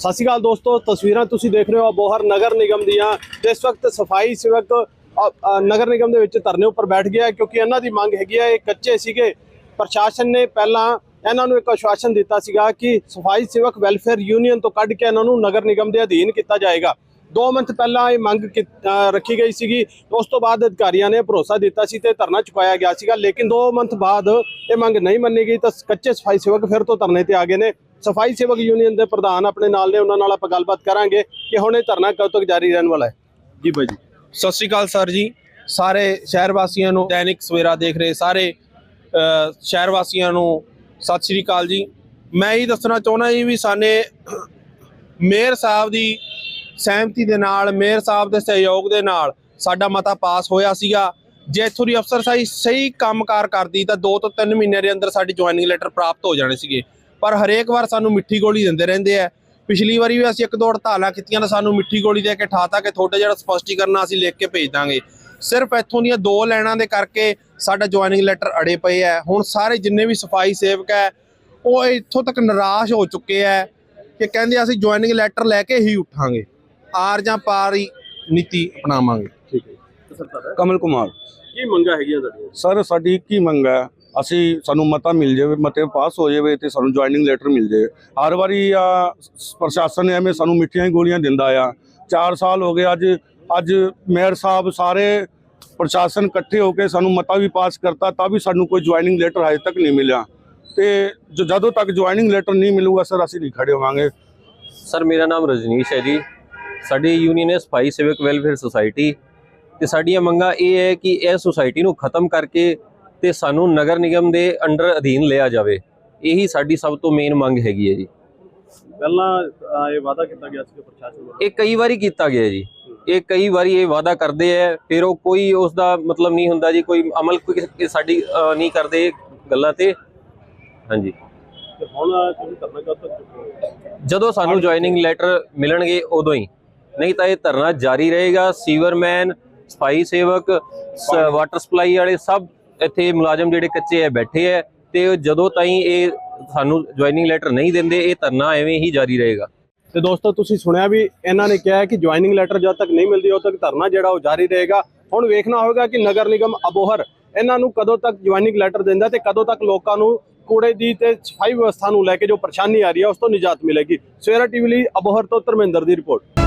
ਸਤਿ ਸ਼੍ਰੀ ਅਕਾਲ ਦੋਸਤੋ, ਤਸਵੀਰਾਂ ਤੁਸੀਂ ਦੇਖ ਰਹੇ ਹੋ ਬੋਹਰ ਨਗਰ ਨਿਗਮ ਦੀਆਂ। ਤੇ ਇਸ ਵਕਤ ਸਫ਼ਾਈ ਸੇਵਕ ਨਗਰ ਨਿਗਮ ਦੇ ਵਿੱਚ ਧਰਨੇ ਉੱਪਰ ਬੈਠ ਗਿਆ ਕਿਉਂਕਿ ਇਹਨਾਂ ਦੀ ਮੰਗ ਹੈਗੀ ਹੈ, ਇਹ ਕੱਚੇ ਸੀਗੇ। ਪ੍ਰਸ਼ਾਸਨ ਨੇ ਪਹਿਲਾਂ ਇਹਨਾਂ ਨੂੰ ਇੱਕ ਆਸ਼ਵਾਸਨ ਦਿੱਤਾ ਸੀਗਾ ਕਿ ਸਫ਼ਾਈ ਸੇਵਕ ਵੈਲਫੇਅਰ ਯੂਨੀਅਨ ਤੋਂ ਕੱਢ ਕੇ ਇਹਨਾਂ ਨੂੰ ਨਗਰ ਨਿਗਮ ਦੇ ਅਧੀਨ ਕੀਤਾ ਜਾਏਗਾ। ਦੋ ਮੰਥ ਪਹਿਲਾਂ ਇਹ ਮੰਗ ਕੀ- ਰੱਖੀ ਗਈ ਸੀਗੀ। ਉਸ ਤੋਂ ਬਾਅਦ ਅਧਿਕਾਰੀਆਂ ਨੇ ਭਰੋਸਾ ਦਿੱਤਾ ਸੀ ਤੇ ਧਰਨਾ ਚੁਕਾਇਆ ਗਿਆ ਸੀਗਾ, ਲੇਕਿਨ ਦੋ ਮੰਥ ਬਾਅਦ ਇਹ ਮੰਗ ਨਹੀਂ ਮੰਨੀ ਗਈ ਤਾਂ ਕੱਚੇ ਸਫ਼ਾਈ ਸੇਵਕ ਫਿਰ ਤੋਂ ਧਰਨੇ ਤੇ ਆ ਗਏ ਨੇ। ਸਫ਼ਾਈ ਸੇਵਕ ਯੂਨੀਅਨ ਦੇ ਪ੍ਰਧਾਨ ਆਪਣੇ ਨਾਲ ਨੇ ਉਹਨਾਂ ਨਾਲ ਆਪਾਂ ਗੱਲਬਾਤ ਕਰਾਂਗੇ ਕਿ ਹੁਣ ਇਹ ਧਰਨਾ ਕਦੋਂ ਤੱਕ ਜਾਰੀ ਰਹਿਣ ਵਾਲਾ ਹੈ। ਜੀ ਬਾਈ ਜੀ। ਸਤਿ ਸ਼੍ਰੀ ਅਕਾਲ ਸਰ ਜੀ। ਸਾਰੇ ਸ਼ਹਿਰ ਵਾਸੀਆਂ ਨੂੰ ਦੈਨਿਕ ਸਵੇਰਾ ਦੇਖ ਰਹੇ ਸਾਰੇ ਸ਼ਹਿਰ ਵਾਸੀਆਂ ਨੂੰ ਸਤਿ ਸ਼੍ਰੀ ਅਕਾਲ ਜੀ। ਮੈਂ ਇਹ ਦੱਸਣਾ ਚਾਹੁੰਦਾ ਜੀ ਵੀ ਸਾਨੇ ਮੇਅਰ ਸਾਹਿਬ ਦੀ ਸਹਿਮਤੀ ਦੇ ਨਾਲ ਮੇਅਰ ਸਾਹਿਬ ਦੇ ਸਹਿਯੋਗ ਦੇ ਨਾਲ ਸਾਡਾ ਮਤਾ ਪਾਸ ਹੋਇਆ ਸੀਗਾ। ਜੇ ਇੱਥੋਂ ਦੀ ਅਫਸਰਸ਼ਾਹੀ ਸਹੀ ਕੰਮਕਾਰ ਕਰਦੀ ਤਾਂ 2 ਤੋਂ 3 ਮਹੀਨੇ ਦੇ ਅੰਦਰ ਸਾਡੀ ਜੁਆਇਨਿੰਗ ਲੈਟਰ ਪ੍ਰਾਪਤ ਹੋ ਜਾਣੇ ਸੀਗੇ। ਪਰ ਹਰੇਕ ਵਾਰ ਸਾਨੂੰ ਮਿੱਠੀ ਗੋਲੀ ਦਿੰਦੇ ਰਹਿੰਦੇ ਆ। ਪਿਛਲੀ ਵਾਰੀ ਵੀ ਅਸੀਂ ਇੱਕ ਦੋ ਹੜਤਾਲਾਂ ਕੀਤੀਆਂ ਤਾਂ ਸਾਨੂੰ ਮਿੱਠੀ ਗੋਲੀ ਦੇ ਕੇ ਠਾਤਾ ਕਿ ਤੁਹਾਡਾ ਜਿਹੜਾ ਸਪਸ਼ਟੀਕਰਨ ਅਸੀਂ ਲਿਖ ਕੇ ਭੇਜ ਦਾਂਗੇ। ਸਿਰਫ ਇੱਥੋਂ ਦੀਆਂ ਦੋ ਲੈਣਾਂ ਦੇ ਕਰਕੇ ਸਾਡਾ ਜੁਆਇਨਿੰਗ ਲੈਟਰ ਅੜੇ ਪਏ ਆ। ਹੁਣ ਸਾਰੇ ਜਿੰਨੇ ਵੀ ਸਫ਼ਾਈ ਸੇਵਕ ਹੈ ਉਹ ਇੱਥੋਂ ਤੱਕ ਨਿਰਾਸ਼ ਹੋ ਚੁੱਕੇ ਆ ਕਿ ਕਹਿੰਦੇ ਅਸੀਂ ਜੁਆਇਨਿੰਗ ਲੈਟਰ ਲੈ ਕੇ ਹੀ ਉਠਾਂਗੇ। ਆਰ ਜਾਂ ਪਾਰ ਹੀ ਨੀਤੀ ਅਪਣਾਵਾਂਗੇ। ਠੀਕ ਹੈ ਕਮਲ ਕੁਮਾਰ। ਕੀ ਮੰਗਾ ਹੈਗੀਆਂ ਤੁਹਾਡੀਆਂ? ਸਰ ਸਾਡੀ ਇੱਕ ਹੀ ਮੰਗ ਹੈ ਅਸੀਂ ਸਾਨੂੰ ਮਤਾ ਮਿਲ ਜਾਵੇ, ਮਤੇ ਪਾਸ ਹੋ ਜਾਵੇ ਤੇ ਸਾਨੂੰ ਜੁਆਇਨਿੰਗ ਲੈਟਰ ਮਿਲ ਜਾਵੇ। ਹਰ ਵਾਰੀ ਆ ਸ- ਪ੍ਰਸ਼ਾਸਨ ਐਵੇਂ ਸਾਨੂੰ ਮਿੱਠੀਆਂ ਹੀ ਗੋਲੀਆਂ ਦਿੰਦਾ ਆ। 4 ਸਾਲ ਹੋ ਗਏ, ਅੱਜ ਅੱਜ ਮੇਅਰ ਸਾਹਿਬ ਸਾਰੇ ਪ੍ਰਸ਼ਾਸਨ ਇਕੱਠੇ ਹੋ ਕੇ ਸਾਨੂੰ ਮਤਾ ਵੀ ਪਾਸ ਕਰਤਾ, ਤਾਂ ਵੀ ਸਾਨੂੰ ਕੋਈ ਜੁਆਇਨਿੰਗ ਲੈਟਰ ਹਜੇ ਤੱਕ ਨਹੀਂ ਮਿਲਿਆ। ਤੇ ਜਦੋਂ ਤੱਕ ਜੁਆਇਨਿੰਗ ਲੈਟਰ ਨਹੀਂ ਮਿਲੂਗਾ, ਸਰ, ਅਸੀਂ ਨਹੀਂ ਖੜੇ ਹੋਵਾਂਗੇ। ਸਰ, ਮੇਰਾ ਨਾਮ ਰਜਨੀਸ਼ ਹੈ ਜੀ। ਸਾਡੀ ਯੂਨੀਅਨ ਹੈ ਸਫ਼ਾਈ ਸਿਵਿਕ ਵੈਲਫੇਅਰ ਸੁਸਾਇਟੀ। ਤੇ ਸਾਡੀਆਂ ਮੰਗਾਂ ਇਹ ਹੈ ਕਿ ਇਹ ਸੁਸਾਇਟੀ ਨੂੰ ਖਤਮ ਕਰਕੇ ਤੇ ਸਾਨੂੰ ਨਗਰ ਨਿਗਮ ਦੇ ਅੰਡਰ ਅਧੀਨ ਲਿਆ ਜਾਵੇ। ਇਹੀ ਸਾਡੀ ਸਭ ਤੋਂ ਮੇਨ ਮੰਗ ਹੈਗੀ ਹੈ ਜੀ। ਪਹਿਲਾਂ ਇਹ ਵਾਅਦਾ ਕੀਤਾ ਗਿਆ ਸੀ ਪ੍ਰਸ਼ਾਸਨ ਵੱਲੋਂ। ਇਹ ਕਈ ਵਾਰੀ ਕੀਤਾ ਗਿਆ ਜੀ। ਇਹ ਕਈ ਵਾਰੀ ਇਹ ਵਾਅਦਾ ਕਰਦੇ ਆ ਫਿਰ ਉਹ ਕੋਈ ਉਸ ਦਾ ਮਤਲਬ ਨਹੀਂ ਹੁੰਦਾ ਜੀ ਕੋਈ ਅਮਲ ਕੋਈ ਸਾਡੀ ਨਹੀਂ ਕਰਦੇ ਗੱਲਾਂ ਤੇ। ਹਾਂਜੀ। ਜਦੋਂ ਸਾਨੂੰ ਜੁਆਇਨਿੰਗ ਲੈਟਰ ਮਿਲਣਗੇ ਉਦੋਂ ਹੀ। ਨਹੀਂ ਤਾਂ ਇਹ ਧਰਨਾ ਜਾਰੀ ਰਹੇਗਾ। ਸੀਵਰਮੈਨ ਸਫ਼ਾਈ ਸੇਵਕ ਵਾਟਰ ਸਪਲਾਈ ਵਾਲੇ ਸਭ ਇੱਥੇ ਮੁਲਾਜ਼ਮ ਜਿਹੜੇ ਕੱਚੇ ਆ, ਬੈਠੇ ਆ ਤੇ ਜਦੋਂ ਤਾਈਂ ਇਹ ਸਾਨੂੰ ਜੁਆਇਨਿੰਗ ਲੈਟਰ ਨਹੀਂ ਦਿੰਦੇ, ਇਹ ਧਰਨਾ ਐਵੇਂ ਹੀ ਜਾਰੀ ਰਹੇਗਾ। ਤੇ ਦੋਸਤੋ, ਤੁਸੀਂ ਸੁਣਿਆ ਵੀ ਇਹਨਾਂ ਨੇ ਕਿਹਾ ਕਿ ਜੁਆਇਨਿੰਗ ਲੈਟਰ ਜਦ ਤੱਕ ਨਹੀਂ ਮਿਲਦੀ, ਉਦੋਂ ਤੱਕ ਧਰਨਾ ਜਿਹੜਾ ਉਹ ਜਾਰੀ ਰਹੇਗਾ। ਹੁਣ ਵੇਖਣਾ ਹੋਵੇਗਾ ਕਿ ਨਗਰ ਨਿਗਮ ਅਬੋਹਰ ਇਹਨਾਂ ਨੂੰ ਕਦੋਂ ਤੱਕ ਜੁਆਇਨਿੰਗ ਲੈਟਰ ਦਿੰਦਾ ਤੇ ਕਦੋਂ ਤੱਕ ਲੋਕਾਂ ਨੂੰ ਕੂੜੇ ਦੀ ਤੇ ਸਫ਼ਾਈ ਵਿਵਸਥਾ ਨੂੰ ਲੈ ਕੇ ਜੋ ਪਰੇਸ਼ਾਨੀ ਆ ਰਹੀ ਹੈ, ਉਸ ਤੋਂ ਨਿਜਾਤ ਮਿਲੇਗੀ। ਸਵੇਰਾ ਟੀਵੀ ਲਈ ਅਬੋਹਰ ਤੋਂ ਧਰਮਿੰਦਰ ਦੀ ਰਿਪੋਰਟ।